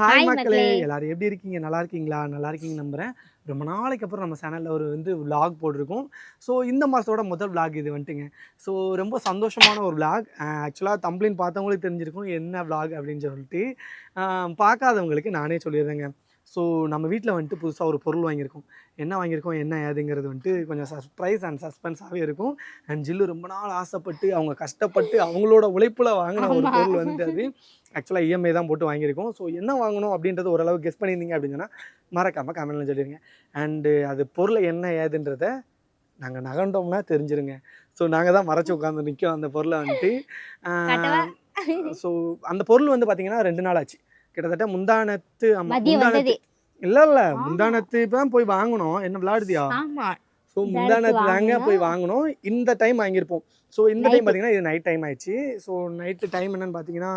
Hi மக்களே. எல்லாரும் எப்படி இருக்கீங்க? நல்லா இருக்கீங்களா? நல்லா இருக்கீங்க நம்புறேன். ரொம்ப நாளைக்கு அப்புறம் நம்ம சேனலில் ஒரு வந்து vlog போட்டிருக்கோம். ஸோ இந்த மாதத்தோட முதல் vlog இது வந்துட்டுங்க. ஸோ ரொம்ப சந்தோஷமான ஒரு vlog. ஆக்சுவலாக தம்ப்ளின் பார்த்தவங்களுக்கு தெரிஞ்சிருக்கும் என்ன vlog அப்படின்னு சொல்லிட்டு பார்க்காதவங்களுக்கு நானே சொல்லிடுறேங்க. ஸோ நம்ம வீட்டில் வந்துட்டு புதுசாக ஒரு பொருள் வாங்கியிருக்கோம். என்ன வாங்கியிருக்கோம் என்ன ஏதுங்கிறது வந்துட்டு கொஞ்சம் சர்ப்ரைஸ் அண்ட் சஸ்பென்ஸாகவே இருக்கும். அண்ட் ஜில்லு ரொம்ப நாள் ஆசைப்பட்டு அவங்க கஷ்டப்பட்டு அவங்களோட உழைப்பில் வாங்கின ஒரு. பொருள் வந்து அது. ஆக்சுவலாக இஎம்ஐ தான் போட்டு வாங்கியிருக்கோம். ஸோ என்ன வாங்கணும் அப்படின்றது ஓரளவு கெஸ் பண்ணியிருந்தீங்க அப்படின்னா மறக்காமல் கமெண்ட்ல சொல்லிடுங்க அண்டு அது பொருள் என்ன ஏதுன்றத நாங்கள் நகண்டோம்னா தெரிஞ்சிருங்க. ஸோ நாங்கள் தான் மறைச்சு உட்காந்து நிற்கும் அந்த பொருளை வந்துட்டு? ஸோ அந்த பொருள் வந்து பார்த்தீங்கன்னா ரெண்டு நாள் ஆச்சு. கிட்டத்தட்ட முந்தானத்து ஆமா, முந்தானத்து இல்ல இல்ல. முந்தானத்து தான் போய் வாங்கணும். என்ன விளையாடுதியா? ஸோ முந்தானத்து தாங்க. போய் வாங்கணும். இந்த டைம் வாங்கியிருப்போம். ஸோ இந்த. டைம் பார்த்தீங்கன்னா இது நைட் டைம் ஆயிடுச்சு. ஸோ நைட்டு டைம் என்னன்னு பார்த்தீங்கன்னா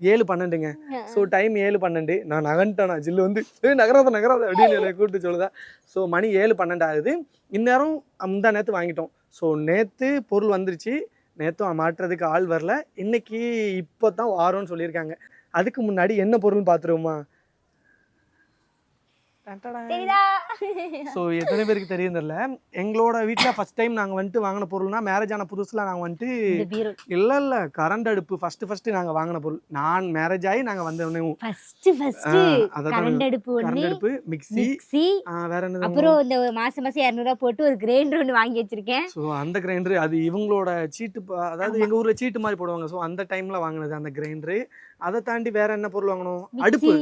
ஏழு பன்னெண்டுங்க. ஸோ டைம் ஏழு பன்னெண்டு. நான் நகன்ட்டேனா ஜில்லு வந்து ஏ நகராத நகராத அப்படின்னு என்னை கூப்பிட்டு சொல்லுதா. ஸோ மணி ஏழு பன்னெண்டு ஆகுது. இந்நேரம் முந்தா நேற்று வாங்கிட்டோம். ஸோ நேற்று பொருள் வந்துருச்சு. நேற்றும் மாட்டுறதுக்கு ஆள் வரல. இன்னைக்கு இப்போ தான் வாரோன்னு சொல்லியிருக்காங்க. அதுக்கு முன்னாடி என்ன பொருள்னு பார்த்துருவோமா? தெரியுதா? ஸோ எத்தனை பேருக்கு தெரியும் தெரியல. எங்களோட வீட்டில் ஃபர்ஸ்ட் டைம் நாங்கள் வந்துட்டு வாங்கின பொருள்னா மேரேஜ் ஆன புதுசில் நாங்கள் வந்துட்டு இல்லை இல்லை கரண்ட் அடுப்பு ஃபர்ஸ்ட் ஃபர்ஸ்ட் நாங்கள் வாங்கின பொருள். நான் மேரேஜ் ஆகி நாங்கள் வந்தோடனே ஃபர்ஸ்ட் ஃபர்ஸ்ட் கரண்ட் அடுப்பு கரண்ட் அடுப்பு மிக்ஸி மிக்ஸி வேற என்னது? அப்புறம் இந்த மாசம் மாசம் இரநூறுவா போட்டு ஒரு கிரைண்டர் ஒன்று வாங்கி வச்சிருக்கேன். ஸோ அந்த கிரைண்டர் அது இவங்களோட சீட்டு அதாவது எங்க ஊர்ல சீட்டு மாதிரி போடுவாங்க. ஸோ அந்த டைம்ல வாங்கினது அந்த கிரைண்டர் அதை தாண்டி வேற என்ன பொருள் வாங்கணும்? அடுப்பு.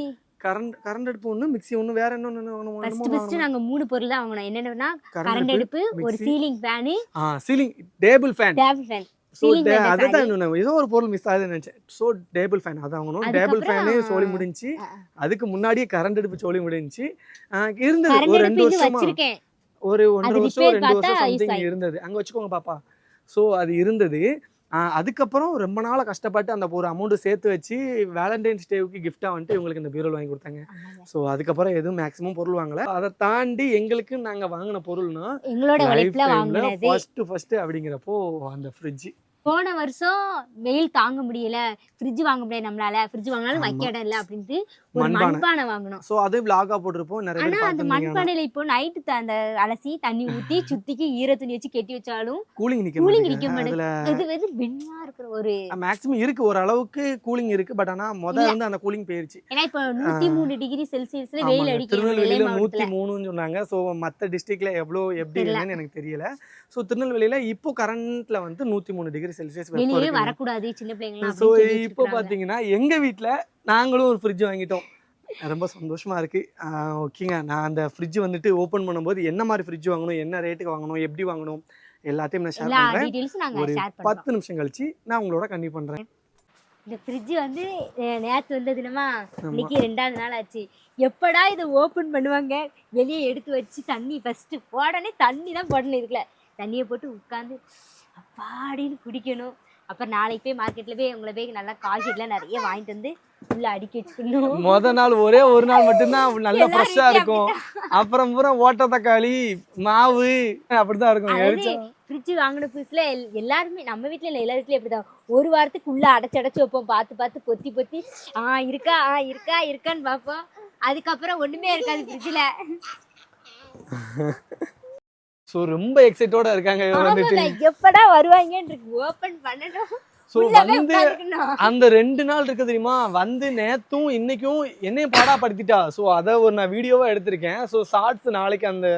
கரண்ட் கரண்ட் அடுப்பு ஒன்று மிக்ஸி ஒன்று வேற என்ன ஒன்று ஃபர்ஸ்ட் ஃபர்ஸ்ட் நாங்க மூணு பொருள் தான் வாங்கணும் என்னென்னா கரண்ட் அடுப்பு ஒரு. சீலிங் ஃபேனு ஆ ceiling table fan table fan so Ceiling fan அதை sorry. தான் இன்னொன்று ஏதோ ஒரு பொருள் மிஸ் ஆகுதுன்னு நினச்சேன். ஸோ டேபிள் ஃபேன் அதை வாங்கணும். டேபிள் ஃபேனு ஆ, ஆ. அதுக்கு முன்னாடியே கரண்ட் அடுப்பு சோலி முடிஞ்சுச்சு ஆ, இருந்தது. ஒரு ரெண்டு வருஷமா. ஒரு ஒன்றரை வருஷம் ரெண்டு வருஷம் சம்திங். இருந்தது. அங்கே வச்சுக்கோங்க பாப்பா. ஸோ அது இருந்தது. அதுக்கப்புறம் ரொம்ப நாளாக கஷ்டப்பட்டு அந்த ஒரு அமௌண்ட்டு சேர்த்து வச்சு வேலண்டைன்ஸ் டேவுக்கு கிஃப்டாக வந்துட்டு இவங்களுக்கு இந்த பீரோல் வாங்கி கொடுத்தாங்க. ஸோ அதுக்கப்புறம் எதுவும் மேக்ஸிமம் பொருள் வாங்கல. அதை தாண்டி எங்களுக்கு நாங்கள் வாங்கின பொருள்னா எங்களோட ஃபர்ஸ்ட் ஃபர்ஸ்ட் அப்படிங்கிறப்போ அந்த ஃப்ரிட்ஜ் போன வருஷம் வெயில் தாங்க முடியல ஃப்ரிட்ஜ் வாங்க முடியாது நம்மளால ஃப்ரிட்ஜ் வாங்கினாலும் வைக்க. இடம் இல்லை அப்படின்ட்டு ஒரு மண்பானை. வாங்கணும் ஸோ அது விலாகா போட்டிருப்போம். நிறைய ஆனா பேர் அந்த மண்பானையில இப்போ நைட்டு அந்த அலசி தண்ணி ஊத்தி சுத்திக்கு ஈர துணி வச்சு கெட்டி வச்சாலும் கூலிங் நிற்க கூலிங் நிக்க மாட்டேங்குது. இது வெது வெண்மையா இருக்கிற ஒரு மேக்ஸிமம் இருக்கு. ஓரளவுக்கு கூலிங் இருக்கு. பட் ஆனால் முதல்ல. வந்து அந்த கூலிங் போயிருச்சு. ஏன்னா இப்போ நூத்தி மூணு டிகிரி செல்சியஸ்ல வெயில் நெல்லை திருநெல்வேலியில நூத்தி மூணுன்னு சொன்னாங்க. ஸோ மற்ற டிஸ்ட்ரிக்ட்ல எவ்வளோ எப்படி. என்னன்னு எனக்கு தெரியல. ஸோ திருநெல்வேலியில இப்போ கரண்ட்ல வந்து நூத்தி மூணு டிகிரி செல்சியஸ் வெளியே வரக்கூடாது சின்ன பிள்ளைங்க ஸோ இப்போ பாத்தீங்கன்னா எங்க வீட்ல நாங்களும் ஒரு ஃப்ரிட்ஜ் வாங்கிட்டோம். ரொம்ப சந்தோஷமா இருக்கு. ஓகேங்க. நான் அந்த ஃப்ரிட்ஜ் வந்துட்டு ஓப்பன் பண்ணும்போது என்ன மாதிரி ஃப்ரிட்ஜ் வாங்கணும் என்ன ரேட்டுக்கு வாங்கணும் எப்படி வாங்கணும் எல்லாத்தையும் நான் ஷேர் நாங்க ஒரு பத்து நிமிஷம் கழிச்சு நான் உங்களோட கண்டினியூ பண்றேன். இந்த ஃப்ரிட்ஜ் வந்து நேத்து வந்தது என்னமா. இன்னைக்கு ரெண்டாவது நாள் ஆச்சு. எப்படா இதை ஓபன் பண்ணுவாங்க? வெளியே எடுத்து வச்சு தண்ணி ஃபர்ஸ்ட் உடனே தண்ணி தான் போடணும் இருக்குல்ல தண்ணியை போட்டு உட்காந்து அப்பாடின்னு குடிக்கணும். அப்புறம் நாளைக்கு போய் மார்க்கெட்ல போய் உங்களை போய் நல்லா காய்கறிலாம் நிறைய வாங்கிட்டு வந்து உள்ள அடுக்கி வச்சுக்கணும். முத நாள் ஒரே ஒரு நாள் மட்டும்தான் நல்லா ஃப்ரெஷ்ஷா இருக்கும். அப்புறம் பூரா ஓட்ட தக்காளி மாவு அப்படிதான் இருக்கும். ஃப்ரிட்ஜ் வாங்கின புதுசுல எல்- எல்லாருமே நம்ம வீட்ல இல்ல எல்லா வீட்லயும் இப்படிதான் ஒரு வாரத்துக்கு உள்ள அடைச்சு அடைச்சு வைப்போம். பார்த்து பார்த்து பொத்தி பொத்தி ஆ இருக்கா ஆ இருக்கா இருக்கான்னு பார்ப்போம். அதுக்கப்புறம் ஒண்ணுமே இருக்காது ஃப்ரிட்ஜ்ல ஸோ ரொம்ப எக்ஸைட்டோட இருக்காங்க இவ வந்துட்டு எப்படா வருவாங்கன்னு இருக்கு. ஓபன் பண்ணணும் ஸோ வந்து அந்த ரெண்டு நாள் இருக்கு தெரியுமா? வந்து நேத்தும் இன்னைக்கும் என்னையும் பாடாப்படுத்திட்டா. ஸோ அதை ஒரு நான் வீடியோவா எடுத்திருக்கேன். ஸோ ஷார்ட்ஸ் நாளைக்கு அந்த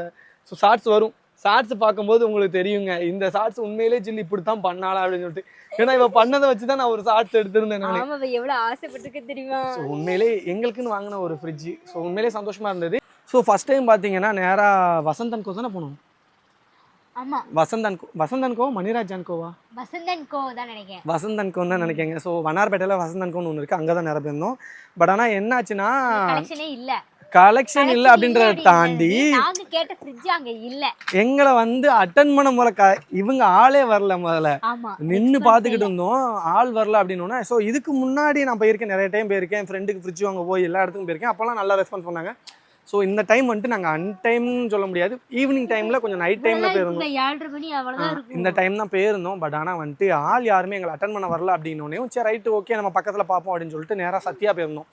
ஸோ ஷார்ட்ஸ் வரும். ஷார்ட்ஸ் பார்க்கும்போது உங்களுக்கு தெரியுங்க. இந்த ஷார்ட்ஸ் உண்மையிலே ஜில்லி இப்படி தான் பண்ணாளா அப்படின்னு சொல்லிட்டு. ஏன்னா இவ பண்ணதை வச்சு தான் நான் ஒரு ஷார்ட்ஸ் எடுத்திருந்தேன் நான். எவ்வளவு ஆசைப்பட்டிருக்கு தெரியுமா? ஸோ உண்மையிலே எங்களுக்குன்னு வாங்கின ஒரு ஃப்ரிட்ஜ் ஸோ உண்மையிலே சந்தோஷமா இருந்தது. ஸோ ஃபர்ஸ்ட் டைம் பார்த்தீங்கன்னா நேராக வசந்தன் கோ தானே போனோம். ஆமா. வசந்தன் வசந்தன் கோ மணிராஜன் கோவா? வசந்தன் கோ தான் நினைக்கிறேன். வசந்தன் கோன்னு தான் நினைக்கிறேங்க. ஸோ வண்ணார்பேட்டையில் வசந்தன் கோன்னு ஒன்று இருக்குது அங்கே தான் நிறைய போயிருந்தோம் பட் ஆனால் என்னாச்சுன்னா கலெக்ஷனே இல்ல. கலெக்ஷன் இல்லை அப்படின்றத தாண்டி இல்ல. நாங்க கேட்ட ஃப்ரிட்ஜ் அங்க இல்ல. எங்களை வந்து அட்டன் பண்ண முறை க இவங்க ஆளே வரல முதல்ல. ஆமா. நின்று பார்த்துக்கிட்டு. இருந்தோம். ஆள் வரல அப்படின்னோடனே ஸோ இதுக்கு முன்னாடி நான் போயிருக்கேன். நிறைய டைம் போயிருக்கேன். ஃப்ரெண்டுக்கு ஃப்ரிட்ஜ் வாங்க போய் எல்லா இடத்துக்கும் போயிருக்கேன். அப்போல்லாம் நல்லா ரெஸ்பான்ஸ் பண்ணாங்க. ஸோ இந்த டைம் வந்துட்டு நாங்கள் அன்டைம்னு சொல்ல முடியாது. ஈவினிங் டைமில் கொஞ்சம் நைட் டைமில் போயிருந்தோம். இந்த டைம் தான் போயிருந்தோம். பட் ஆனால் வந்துட்டு ஆள் யாருமே எங்களை அட்டன் பண்ண வரல அப்படின்னோடனே சரி ரைட்டு ஓகே நம்ம பக்கத்தில் பார்ப்போம் அப்படின்னு சொல்லிட்டு நேராக சத்யா போயிருந்தோம்.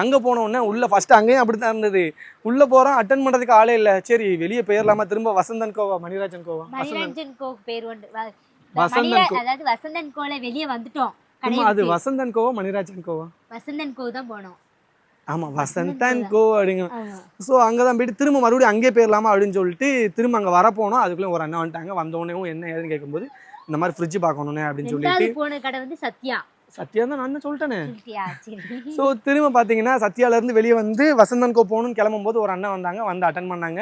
அங்கே போன உடனே உள்ள ஃபர்ஸ்ட் அங்கேயும் அப்படி தான் இருந்தது. உள்ள போகிறோம் அட்டன் பண்ணுறதுக்கு ஆளே இல்லை. சரி வெளியே போயிடலாமா திரும்ப வசந்தன் கோவா மணிராஜன் கோவா? மணிரஞ்சன் கோ பேர் வசந்தன். அதாவது வசந்தன் கோல வெளியே வந்துட்டோம். அது. வசந்தன் கோவா மணிராஜன் கோவா? வசந்தன் கோ தான் போனோம். ஆமாம் வசந்தன் கோ அப்படிங்க. ஸோ அங்கே தான் போயிட்டு திரும்ப மறுபடியும் அங்கேயே போயிடலாமா அப்படின்னு சொல்லிட்டு திரும்ப அங்கே வரப்போனோம். அதுக்குள்ளே ஒரு அண்ணன் வந்துட்டாங்க. வந்தோடனே என்ன ஏதுன்னு கேட்கும்போது இந்த மாதிரி ஃப்ரிட்ஜ் பார்க்கணுண்ணே அப்படின்னு சொல்லிட்டு. போன கடை வந்து சத்யா. சத்யா தான் நான் சொல்லிட்டேனே. ஸோ திரும்ப பார்த்தீங்கன்னா சத்யாலேருந்து வெளியே வந்து வசந்தன் கோ போகணும்னு கிளம்பும்போது ஒரு அண்ணன் வந்தாங்க. வந்து அட்டன் பண்ணாங்க.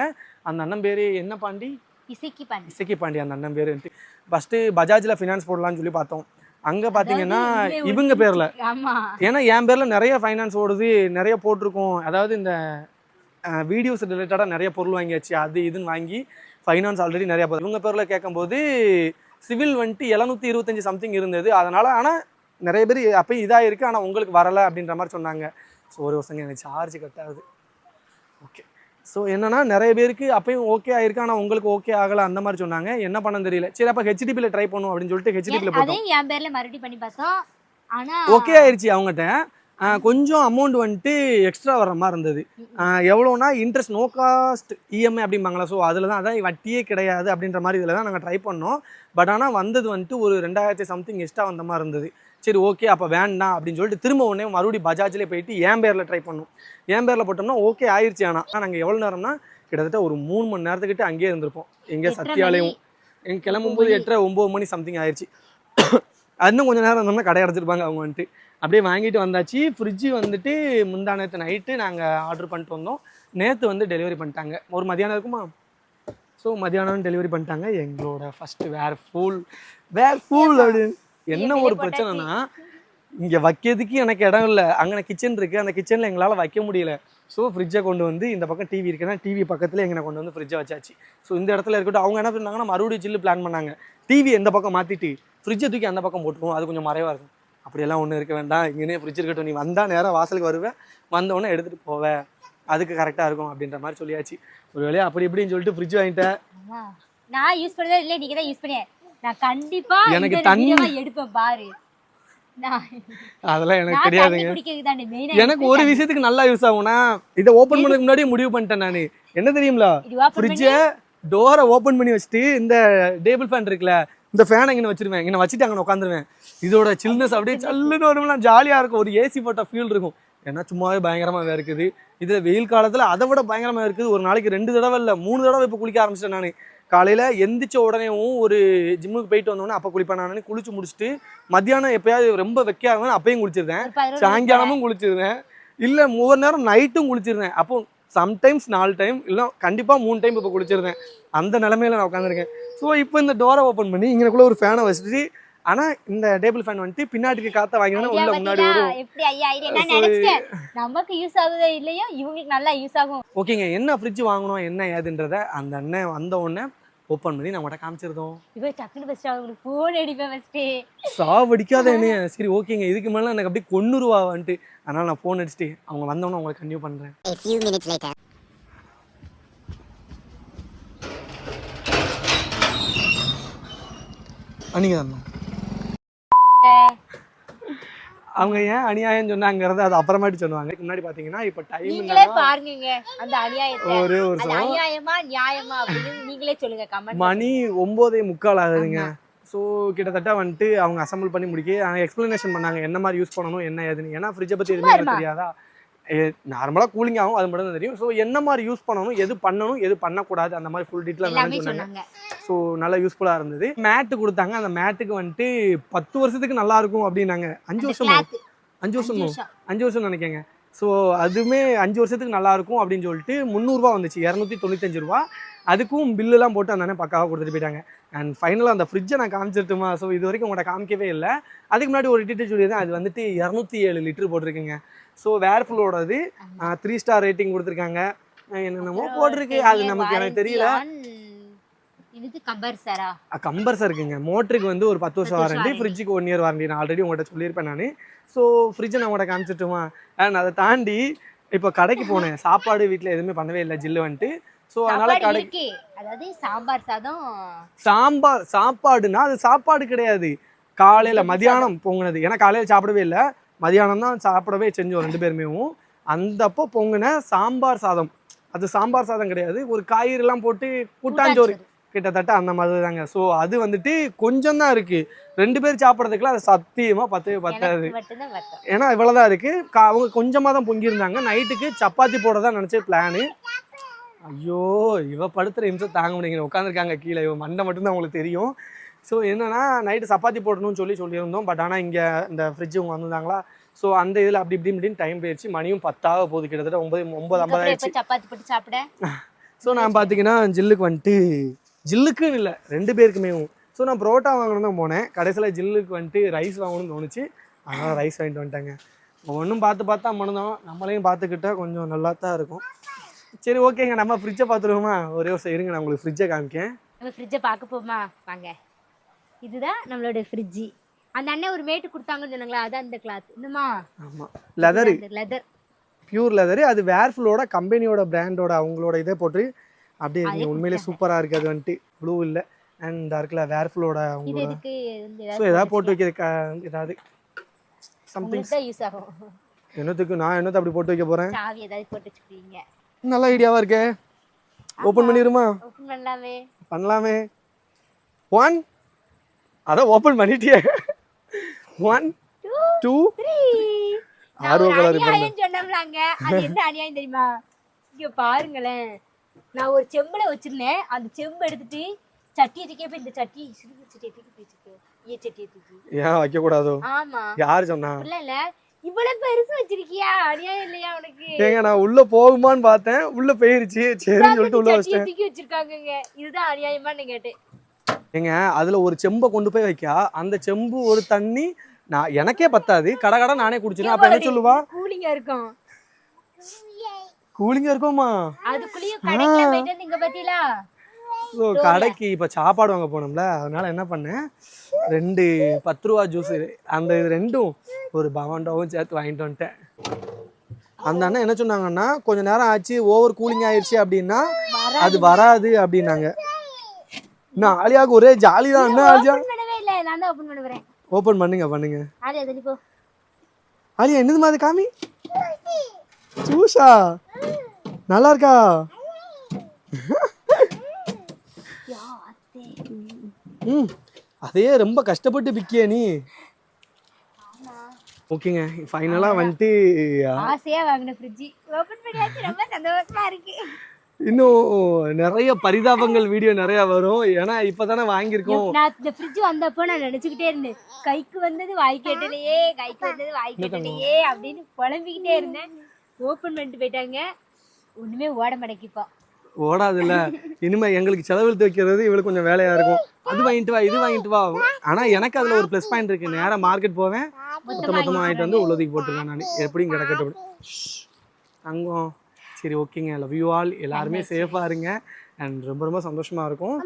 அந்த அண்ணன் பேர் என்ன பாண்டி? இசைக்கு பண்ணி இசக்கி பாண்டி அந்த அண்ணன் பேர். ஃபஸ்ட்டு பஜாஜில் ஃபினான்ஸ் போடலாம்னு சொல்லி பார்த்தோம். அங்கே பார்த்தீங்கன்னா இவங்க பேரில். ஏன்னா என் பேரில் நிறைய ஃபைனான்ஸ் ஓடுது நிறைய போட்டிருக்கோம். அதாவது இந்த வீடியோஸ் ரிலேட்டடாக நிறைய பொருள் வாங்கியாச்சு அது இதுன்னு வாங்கி ஃபைனான்ஸ் ஆல்ரெடி நிறைய இவங்க பேரில் கேட்கும்போது சிவில் வந்துட்டு எழுநூத்தி இருபத்தஞ்சி சம்திங் இருந்தது. அதனால் ஆனால் நிறைய பேர் அப்பயும் இதாக இருக்குது ஆனால் உங்களுக்கு வரலை அப்படின்ற மாதிரி சொன்னாங்க. ஸோ ஒரு வருஷங்க எனக்கு சார்ஜ் கட் ஆகுது. ஓகே ஸோ என்னன்னா நிறைய பேருக்கு அப்பயும் ஓகே ஆயிருக்கு? ஆனால் உங்களுக்கு ஓகே ஆகலை அந்த மாதிரி சொன்னாங்க. என்ன பண்ண தெரியல. சரி அப்போ ஹெச்டிபியில் ட்ரை பண்ணுவோம் அப்படின்னு சொல்லிட்டு ஹெச்டிபியில் போட்டோம். என் பேர்ல மறுபடியும் பண்ணி பார்த்தோம். ஆனா ஓகே ஆயிடுச்சு அவங்ககிட்ட. கொஞ்சம் அமௌண்ட் வந்துட்டு எக்ஸ்ட்ரா வர மாதிரி இருந்தது. எவ்வளோனா இன்ட்ரெஸ்ட் நோ காஸ்ட் இஎம்ஐ அப்படிம்பாங்களா ஸோ அதில் தான் அதான் வட்டியே கிடையாது அப்படின்ற மாதிரி இதில் தான் நாங்கள் ட்ரை பண்ணோம். பட் ஆனால் வந்தது வந்துட்டு ஒரு ரெண்டாயிரத்தி சம்திங் எக்ஸ்ட்ரா வந்த மாதிரி இருந்தது. சரி ஓகே அப்போ வேண்டாம் அப்படின்னு சொல்லிட்டு திரும்ப உடனே மறுபடியும் பஜாஜ்லேயே போயிட்டு என் பேரில் ட்ரை பண்ணோம். என் பேரில் போட்டோம்னா ஓகே ஆயிடுச்சு ஆனால் நாங்கள் எவ்வளோ நேரம்னா கிட்டத்தட்ட ஒரு மூணு மணி நேரத்துக்கிட்ட அங்கேயே இருந்திருப்போம். எங்கே சத்தியாலயம் எங்க கிளம்பும்போது எட்டரை ஒம்பது மணி சம்திங் ஆயிடுச்சு இன்னும் கொஞ்சம் நேரம் இருந்தோம்னா கடை அடைச்சிருப்பாங்க அவங்க வந்துட்டு. அப்படியே வாங்கிட்டு வந்தாச்சு. ஃப்ரிட்ஜு வந்துட்டு முந்தா நேற்று நைட்டு நாங்கள் ஆர்டர் பண்ணிட்டு வந்தோம். நேற்று வந்து டெலிவரி பண்ணிட்டாங்க. ஒரு மதியானம் இருக்குமா? ஸோ மதியானம் டெலிவரி பண்ணிட்டாங்க. எங்களோட first Whirlpool Whirlpool அப்படின்னு. என்ன ஒரு பிரச்சனைனா இங்கே வைக்கிறதுக்கு எனக்கு இடம் இல்லை. அங்கே கிச்சன் இருக்குது அந்த கிச்சனில் எங்களால் வைக்க முடியல. ஸோ ஃப்ரிட்ஜை கொண்டு வந்து இந்த பக்கம் டிவி இருக்குன்னா டிவி பக்கத்தில் எங்களை கொண்டு வந்து ஃப்ரிட்ஜை வச்சாச்சு. ஸோ இந்த இடத்துல இருக்கட்டும் அவங்க என்ன பண்ணாங்கன்னா மறுபடியும் சில்லு பிளான் பண்ணாங்க. டிவி எந்த பக்கம் மாற்றிட்டு ஃப்ரிட்ஜை தூக்கி அந்த பக்கம் போட்டுருவோம். அது கொஞ்சம் மறைவாக இருக்கும். அப்படியெல்லாம் ஒன்றும் இருக்க வேண்டாம். இங்கேனே ஃப்ரிட்ஜ் இருக்கட்டும். நீ வந்தால் நேராக வாசலுக்கு வருவேன் வந்தவொடனே எடுத்துகிட்டு போவேன் அதுக்கு கரெக்டாக இருக்கும் அப்படின்ற மாதிரி சொல்லியாச்சு. ஒரு வேலையா அப்படி இப்படின்னு சொல்லிட்டு ஃப்ரிட்ஜ் வாங்கிட்டேன். நான் யூஸ் பண்ணதே இல்ல. நீங்க தான் யூஸ் பண்ணிய. நான் கண்டிப்பா எனக்கு தண்ணி- எடுப்பேன் பாரு. அதெல்லாம் எனக்கு தெரியாதுங்க. எனக்கு ஒரு விஷயத்துக்கு நல்லா யூஸ் ஆகும்னா இதை ஓப்பன் பண்ணதுக்கு முன்னாடியே முடிவு பண்ணிட்டேன் நான். என்ன தெரியுங்களா இது ஃப்ரிட்ஜை டோரை ஓப்பன் பண்ணி வச்சுட்டு இந்த டேபிள் ஃபேன் இருக்குல்ல இந்த ஃபேனை இங்கே வச்சிருவேன். இங்கே வச்சுட்டு அங்கே உட்காந்துருவேன். இதோட சில்னஸ் அப்படியே சல்லுன்னு வரும்லாம் ஜாலியாக இருக்கும். ஒரு ஏசி போட்ட ஃபீல் இருக்கும். ஏன்னா சும்மாவே பயங்கரமாக இருக்குது இதில் வெயில் காலத்தில் அதை விட பயங்கரமாக இருக்குது ஒரு நாளைக்கு ரெண்டு தடவை இல்லை மூணு தடவை இப்போ குளிக்க ஆரம்பிச்சிட்டேன் நான். காலையில் எந்திரிச்ச உடனேவும் ஒரு ஜிம்முக்கு போயிட்டு வந்தோடனே அப்போ குளிப்பேன் குளிச்சு முடிச்சுட்டு மத்தியானம் எப்பயாவது ரொம்ப வெக்கையாக இருந்தாலும் அப்பயும் குளிச்சிருந்தேன் சாயங்காலமும் குளிச்சிருந்தேன் இல்லை ஒவ்வொரு நேரம் நைட்டும் குளிச்சிருந்தேன் அப்போ சம்டைம்ஸ் நாலு டைம் இல்லை கண்டிப்பாக மூணு டைம் இப்போ குளிச்சிருந்தேன் அந்த நிலமையில நான் உட்காந்துருக்கேன் ஸோ இப்போ இந்த டோரை ஓப்பன் பண்ணி இங்கனக்குள்ள ஒரு ஃபேனை வச்சுட்டு ஆனால் இந்த டேபிள் ஃபேன் வந்துட்டு பின்னாடிக்கு காற்ற வாங்கினா உள்ள முன்னாடி? வரும். எப்படி? ஐயா ஐடியா நான் So, நினைச்சிட்டேன். நமக்கு யூஸ் ஆகுதோ இல்லையோ இவங்களுக்கு நல்லா யூஸ் ஆகும். ஓகேங்க என்ன ஃப்ரிட்ஜ் வாங்கணும் என்ன ஏதுன்றத அந்த அண்ணன் வந்த உடனே ஓப்பன் பண்ணி நம்மகிட்ட காமிச்சிருந்தோம். இவ டக்குனு ஃபர்ஸ்ட் அவங்களுக்கு ஃபோன் அடிப்பேன் ஃபர்ஸ்ட் சாவடிக்காத என்னைய. சரி ஓகேங்க இதுக்கு மேலே எனக்கு அப்படியே கொன்னுருவான்ட்டு அதனால் நான் ஃபோன் அடிச்சுட்டு அவங்க வந்தவொடனே உங்களுக்கு கன்டினியூ பண்ணுறேன் A few minutes later. நீங்கள் தான் அவங்க ஏன் அநியாயம் சொன்னாங்கிறத அது அப்புறமாட்டி இதுக்கு முன்னாடி பார்த்தீங்கன்னா இப்போ டைம் நீங்களே பாருங்க அந்த அநியாயத்தை. ஒரு ஒரு அநியாயமா நியாயமா அப்படின்னு நீங்களே சொல்லுங்க கமெண்ட் மணி ஒம்போதே முக்கால் ஆகுதுங்க. ஸோ கிட்டத்தட்ட வந்துட்டு அவங்க அசம்பிள் பண்ணி முடிக்க எக்ஸ்பிளனேஷன் பண்ணாங்க என்ன மாதிரி யூஸ் பண்ணணும் என்ன ஏதுன்னு. ஏன்னா ஃப்ரிட்ஜை பற்றி எதுவுமே தெரியாதா? நார்மலாக கூலிங் ஆகும் அது மட்டும் தான் தெரியும். ஸோ என்ன மாதிரி யூஸ் பண்ணணும் எது பண்ணணும் எது பண்ணக்கூடாது அந்த மாதிரி ஃபுல் டீட்டெயில் சொன்னாங்க. ஸோ நல்லா யூஸ்ஃபுல்லாக இருந்தது. மேட்டு கொடுத்தாங்க. அந்த மேட்டுக்கு வந்துட்டு பத்து வருஷத்துக்கு நல்லா இருக்கும் அப்படின்னாங்க. அஞ்சு வருஷமா. அஞ்சு வருஷம்? வருஷம். அஞ்சு வருஷம் நினைக்கேங்க. ஸோ அதுவுமே அஞ்சு வருஷத்துக்கு நல்லா இருக்கும் அப்படின்னு சொல்லிட்டு முந்நூறுரூவா வந்துச்சு. இரநூத்தி தொண்ணூத்தஞ்சு ரூபா. அதுக்கும் பில்லுலாம் போட்டு அந்த அண்ணன் பக்காவாக கொடுத்துட்டு போயிட்டாங்க. அண்ட் ஃபைனலாக அந்த ஃப்ரிட்ஜை நான் காமிச்சிருட்டுமா? ஸோ இது வரைக்கும் உங்கள்கிட்ட காமிக்கவே இல்லை. அதுக்கு முன்னாடி ஒரு டீட்டெயில் சொல்லியிருந்தேன். அது வந்துட்டு இரநூத்தி ஏழு லிட்டர் போட்டிருக்குங்க. ஸோ வேர்ஃபுல்லோடது த்ரீ ஸ்டார் ரேட்டிங் கொடுத்துருக்காங்க. என்னென்னமோ போட்டிருக்கு. அது நமக்கு எனக்கு தெரியல. on இது கம்பர் சாரா? கம்பர்ஸாக இருக்குங்க. மோட்டருக்கு வந்து ஒரு பத்து வருஷம் வாரண்டி. ஃப்ரிட்ஜுக்கு ஒன் இயர் வாரண்டி நான் ஆல்ரெடி உங்கள்கிட்ட சொல்லியிருப்பேன் நான். ஸோ ஃப்ரிட்ஜை நான் உங்கள்கிட்ட காமிச்சிட்டுமா? அண்ட் அதை தாண்டி இப்போ கடைக்கு போனேன். சாப்பாடு வீட்டில் எதுவுமே பண்ணவே இல்லை ஜில்லு வந்துட்டு. ஸோ அதனால சாப்பாடு கடை இருக்கு. அதாவது சாம்பார் சாதம். சாம்பார் சாப்பாடுனா அது சாப்பாடு கிடையாது. காலையில மதியானம் பொங்குனது. ஏன்னா காலையில சாப்பிடவே இல்லை. மதியானம் தான் சாப்பிடவே செஞ்சோம் ரெண்டு பேருமேவும் அந்த அப்போ பொங்குன சாம்பார் சாதம். அது சாம்பார் சாதம் கிடையாது. ஒரு காய்கறிலாம் போட்டு கூட்டாஞ்சோறு கிட்டத்தட்ட அந்த மாதிரி தாங்க. ஸோ அது வந்துட்டு கொஞ்சம் தான் இருக்கு. ரெண்டு பேர் சாப்பிட்றதுக்குலாம் அது சத்தியமா பத்தவே பத்தாது. ஏன்னா இவ்வளோதான் இருக்கு. கா- அவங்க கொஞ்சமாக தான் பொங்கியிருந்தாங்க. நைட்டுக்கு சப்பாத்தி போட தான் நினச்ச பிளானு ஐயோ இவ படுத்துற நிமிஷம் தாங்க முடியுங்க உட்காந்துருக்காங்க கீழே. இவ மண்டை மட்டும்தான் உங்களுக்கு தெரியும். ஸோ என்னன்னா நைட்டு சப்பாத்தி போடணும்னு சொல்லி சொல்லியிருந்தோம். பட் ஆனால் இங்கே இந்த ஃப்ரிட்ஜ் வந்திருந்தாங்களா? ஸோ அந்த இதில் அப்படி இப்படி இப்படின்னு டைம் போயிடுச்சு மணியும் பத்தாக போகுது. கிட்டத்தட்ட ஒன்பது ஒன்பது ஐம்பது ஆயிடுச்சு சப்பாத்தி போட்டு சாப்பிட? ஸோ நான் பார்த்தீங்கன்னா ஜில்லுக்கு வந்துட்டு ஜில்லுக்குன்னு இல்லை ரெண்டு பேருக்குமேவும் ஸோ நான் புரோட்டா வாங்கணும் தான் போனேன். கடைசியில் ஜில்லுக்கு வந்துட்டு ரைஸ் வாங்கணும்னு தோணுச்சு. அதனால் ரைஸ் வாங்கிட்டு வந்துட்டாங்க. ஒன்றும் பார்த்து பார்த்தா மனதான் நம்மளையும் பார்த்துக்கிட்டா கொஞ்சம் நல்லா தான் இருக்கும். சரி ஓகேங்க நம்ம ஃப்ரிட்ஜை பார்த்துருவோமா? ஒரே வருஷம் இருங்க. நான் உங்களுக்கு ஃப்ரிட்ஜை காமிக்கேன். நம்ம ஃப்ரிட்ஜை பார்க்க போமா? வாங்க. இதுதான் நம்மளோட ஃப்ரிட்ஜி அந்த அண்ணன் ஒரு மேட்டு கொடுத்தாங்கன்னு சொன்னாங்களா அதான் அந்த கிளாத் இன்னுமா? ஆமாம் லெதரு லெதர் பியூர் லெதரு அது வேர்ஃபுல்லோட கம்பெனியோட பிராண்டோட அவங்களோட இதை போட்டு அப்படியே அதே இருக்குங்க உண்மையிலே சூப்பராக இருக்குது அது வந்துட்டு ப்ளூ இல்லை. அண்ட் இருக்குல்ல வேர்ஃபுல்லோட அவங்களோட. ஸோ ஏதாவது போட்டு வைக்கிற க ஏதாவது சம்திங் யூஸ் ஆகும். என்னத்துக்கு? நான் என்னத்தை அப்படி போட்டு வைக்க போகிறேன் சாவி ஏதாவது போட்டு வச்சுக்கிறீங்க. நல்ல ஐடியாவாக இருக்கே. ஓப்பன் பண்ணிடுமா? ஓப்பன் பண்ணலாமே. பண்ணலாமே. ஒன் அதான் ஓப்பன் பண்ணிட்டியே. ஒன் டூ ஆர்வ கலர் சொன்னோம்லாங்க. அது என்ன அநியாயம் தெரியுமா? இங்க பாருங்களேன். நான் ஒரு செம்புல வச்சிருந்தேன். அந்த செம்பு எடுத்துட்டு சட்டியை தூக்கி போய் இந்த சட்டி சிறுகு சட்டியை தூக்கி போயிருக்கு ஈய சட்டியை தூக்கி. ஏன் வைக்கக்கூடாதோ? ஆமா. யார் சொன்னா? இல்ல இல்ல. இவ்வளவு பெருசு வச்சிருக்கியா? அநியாயம் இல்லையா உனக்கு? ஏங்க நான் உள்ள போகுமான்னு பார்த்தேன். உள்ள போயிருச்சு. சரின்னு சொல்லிட்டு உள்ள வச்சிட்டேன். தூக்கி வச்சிருக்காங்கங்க. இதுதான் அநியாயமான்னு கேட்டேன். ஏங்க அதுல ஒரு செம்பை கொண்டு போய் வைக்கா. அந்த செம்பு ஒரு தண்ணி நான் எனக்கே பத்தாது. கடை கடை நானே குடிச்சிருவேன். அப்ப என்ன சொல்லுவா? கூலிங்கா இருக்கும். கூலிங்கா இருக்குமா? ஸோ கடைக்கு இப்போ சாப்பாடு வாங்க போனோம்ல. அதனால என்ன பண்ணேன் ரெண்டு பத்து ரூபா ஜூஸ் அந்த இது ரெண்டும் ஒரு பவாண்டாவும் சேர்த்து வாங்கிட்டு வந்துட்டேன். அந்த அண்ணன் என்ன சொன்னாங்கன்னா கொஞ்ச நேரம் ஆச்சு ஓவர் கூலிங் ஆயிடுச்சு அப்படின்னா அது வராது அப்படின்னாங்க. நான் ஆலியாவுக்கு ஒரே ஜாலி தான். என்ன ஆலியா? ஓபன் பண்ணவே இல்ல. நான் தான் ஓபன் பண்ண போறேன். ஓப்பன் பண்ணுங்க பண்ணுங்க. ஆலியா தள்ளி போ. ஆலியா என்னது மாதிரி காமி? ஜூஸா நல்லா இருக்கா ம் அதே ரொம்ப கஷ்டப்பட்டு விற்கிய நீ. ஓகேங்க ஃபைனலாக வந்துட்டு ஆசையா வாங்கின ஃப்ரிட்ஜ் ஓபன் பண்ணியாச்சு. ரொம்ப சந்தோஷமா இருக்கு. இன்னும் நிறைய பரிதாபங்கள் வீடியோ நிறைய வரும். ஏன்னா இப்பதானே வாங்கியிருக்கோம். நான் இந்த ஃப்ரிட்ஜ் வந்தப்போ நான் நினைச்சுக்கிட்டே இருந்தேன். கைக்கு வந்தது வாய் கேட்டலையே கைக்கு வந்தது வாய் கேட்டலையே அப்படின்னு புலம்பிக்கிட்டே இருந்தேன். ஓபன் பண்ணிட்டு போயிட்டாங்க. ஒண்ணுமே ஓட மாட்டேங்கிப்பா ஓடாதுல்ல. இனிமே எங்களுக்கு செலவெழுத்து வைக்கிறது இவளுக்கு கொஞ்சம் வேலையா இருக்கும். அது வாங்கிட்டு வா இது வாங்கிட்டு வா. ஆனா எனக்கு அதுல ஒரு ப்ளஸ் பாயிண்ட் இருக்கு. நேரா மார்க்கெட் போவேன். மொத்த மொத்தமா வாங்கிட்டு வந்து உள்ளதுக்கு போட்டுருவேன் நான். எப்படியும் கிடக்கட்டும். தங்கம். சரி ஓகேங்க. லவ் யூ ஆல் எல்லாருமே சேஃபாக இருங்க. அண்ட் ரொம்ப ரொம்ப சந்தோஷமா இருக்கும்.